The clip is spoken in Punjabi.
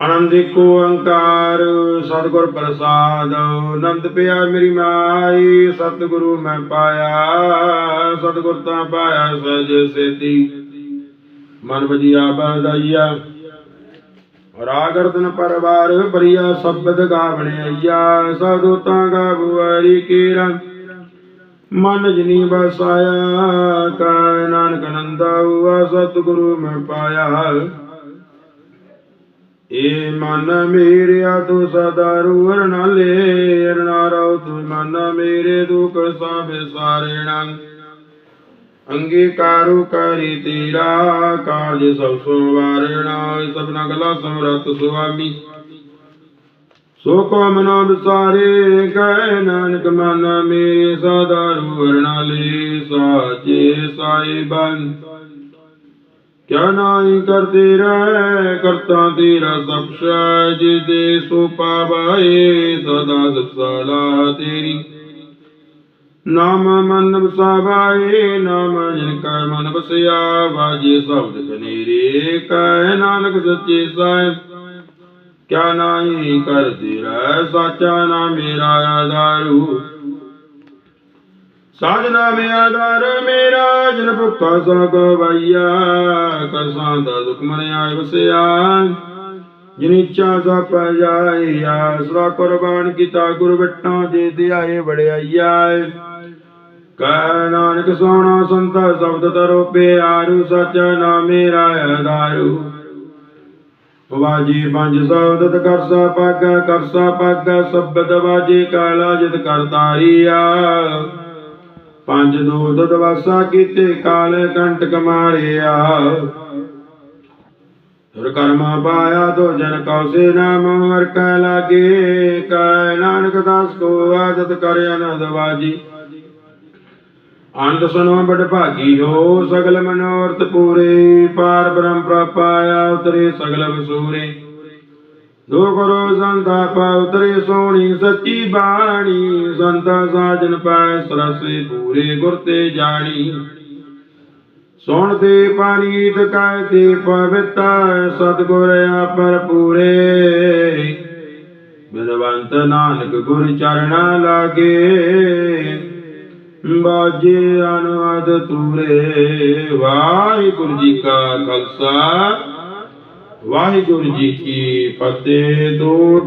ਆਨੰਦ ਓੰਕਾਰ, ਸਤਿਗੁਰ ਪ੍ਰਸਾਦ, ਆਨੰਦ ਪਿਆ ਮੇਰੀ ਮਾਈ, ਸਤਿਗੁਰੂ ਮੈਂ ਪਾਇਆ, ਸਤਿਗੁਰ ਤਾਂ ਪਾਇਆ ਸਹਿਜ ਸੇਤੀ। ਮਨ ਵਜੀਆ ਬਦਾਈਆ ਰਾਗਰਦਨ ਪਰਵਾਰ ਬਰੀਆ ਸ਼ਬਦ ਗਾਵਣੇ ਆਈਆ ਸਾਧੂ ਤਾਂ ਗਾਵਰੀ ਕੀਰਾ। ਮਨ ਜਨੀ ਬਸਾਇਆ ਕਾ ਨਾਨਕ ਨੰਦਾ ਹੁਆ, ਸਤਿਗੁਰੂ ਮੈਂ ਪਾਇਆ। ਏ ਮਨ ਮੇਰਿਆ ਤੂੰ ਸਦਾ ਰੂਰ ਨਾਲੇ ਅਰਨਾ ਰਉ ਤੂੰ ਮਨ ਮੇਰੇ ਦੁਖ ਸਭ ਸਾਰੇਣਾ। ਅੰਗੀਕਾਰੂ ਕਰੀ ਤੇਰਾ, ਕਾਰਜ ਸਭ ਸੁਵਾਰਣਾ। ਸਭਨਾ ਗਲਾ ਸਮਰਤ ਸੁਆਮੀ। ਸੋ ਕੋ ਮਨੋ ਵਿਸਾਰੇ ਕਹਿ ਨਾਨਕ ਮਨ ਮੇਰੇ ਸਦਾ ਰੂਰ ਨਾਲੇ ਸਾਚੇ ਸਾਈਬਨ ਕਿਆ ਨਾਹੀ ਕਰਤੇ ਰਹਿ, ਕਰਤਾ ਤੇਰਾ ਸਭ ਸ਼ੈ ਜੇ ਦੇ ਸੋ ਪਾਵਾਏ, ਸਦਾ ਸਲਾ ਤੇਰੀ। ਨਾਮ ਮਨ ਵਸਾਵਾਏ, ਨਾਮ ਜਿਨ ਕੈ ਮਨ ਵਸਿਆ, ਵਾਜੇ ਸ਼ਬਦ ਕਨੇਰੇ ਕਹਿ ਨਾਨਕ ਸੱਚੇ ਸਾਹਿਬ। ਕਿਆ ਨਾਹੀ ਕਰਤੇ ਰਹਿ, ਸਾਚਾ ਨਾਮ ਮੇਰਾ ਆਧਾਰੂ। ਸਾਜਨਾ ਮੇ ਆਧਾਰ, ਮੇਰਾ ਜਨ ਭੁੱਖਾ ਸੋ ਗਵਾਈਆ ਕਰਸਾਂ ਦਾ ਦੁਖ ਮਨ ਆਇ ਵਸਿਆ। ਜਿਨ ਇੱਛਾ ਸਾ ਪੈ ਜਾਏ, ਆਸਰਾ ਕੁਰਬਾਨ ਕੀਤਾ, ਗੁਰ ਬਿਟਾਂ ਜੇ ਧਿਆਏ ਵੜਿਆਈਆ ਕੈ ਨਾਨਕ ਸੋਣਾ ਸੰਤਾ, ਸ਼ਬਦ ਤਰੋ ਪਿਆਰੂ, ਸਚਾ ਨਾਮ ਮੇਰਾ ਆਧਾਰੂ। ਵਾਜੀ ਪੰਜ ਸ਼ਬਦ ਕਰਸਾ ਪਾਗਾ ਕਰਸਾ ਪਾਗਾ, ਸ਼ਬਦ ਵਾਜੀ ਕਾਲਾ ਜਿਤ ਕਰਤਾਰੀਆ ਪੰਜ ਦੂਤ ਦਵਾਸਾ ਕੀਤੇ ਕਾਲੇ ਕੰਟਕ ਮਾਰਿਆ ਤੁਰ ਕਰਮਾ ਪਾਇਆ ਤੋ ਜਨ ਕਉਸੇ ਨਾਮ, ਹਰ ਕੈ ਲਾਗੇ, ਕੈ ਨਾਨਕ ਦਾਸ ਕੋ ਆਦਤ ਕਰਿਆ ਨਾ ਵਾਜੀ। ਅੰਤ ਸੁਨੋ ਬੜ ਭਾਗੀ ਹੋ, ਸਗਲ ਮਨੋਰਥ ਪੂਰੇ। ਪਾਰ ਬ੍ਰਹਮ ਪ੍ਰਪਾਇਆ, ਉਤਰੇ ਸਗਲ ਵਸੂਰੇ। ਦੋ ਕਰੋ ਸੰਤਾ ਪਾ ਉਤਰੇ ਸੋਣੀ ਸੱਚੀ ਬਾਣੀ। ਸੰਤਾ ਸਾਜਨ ਪਾਏ ਸਰਸੇ ਪੂਰੇ, ਗੁਰ ਤੇ ਜਾਣੀ। ਸੁਣ ਤੇ ਪਾਣੀ ਤਕਾਇ ਤੇ ਪਵਿੱਤਾ ਸਤਗੁਰ ਆਪਰ ਪੂਰੇ। ਬਿਨਵੰਤ ਨਾਨਕ ਗੁਰ ਚਰਣਾ ਲਾਗੇ। ਬਾਜੇ ਅਨੁਆਦ ਤੁਰੇ ਵਾਹਿਗੁਰੂ ਜੀ ਕਾ ਖਾਲਸਾ। ਵਾਹਿਗੁਰੂ ਜੀ ਕੀ ਫਤਿਹ ਦੋ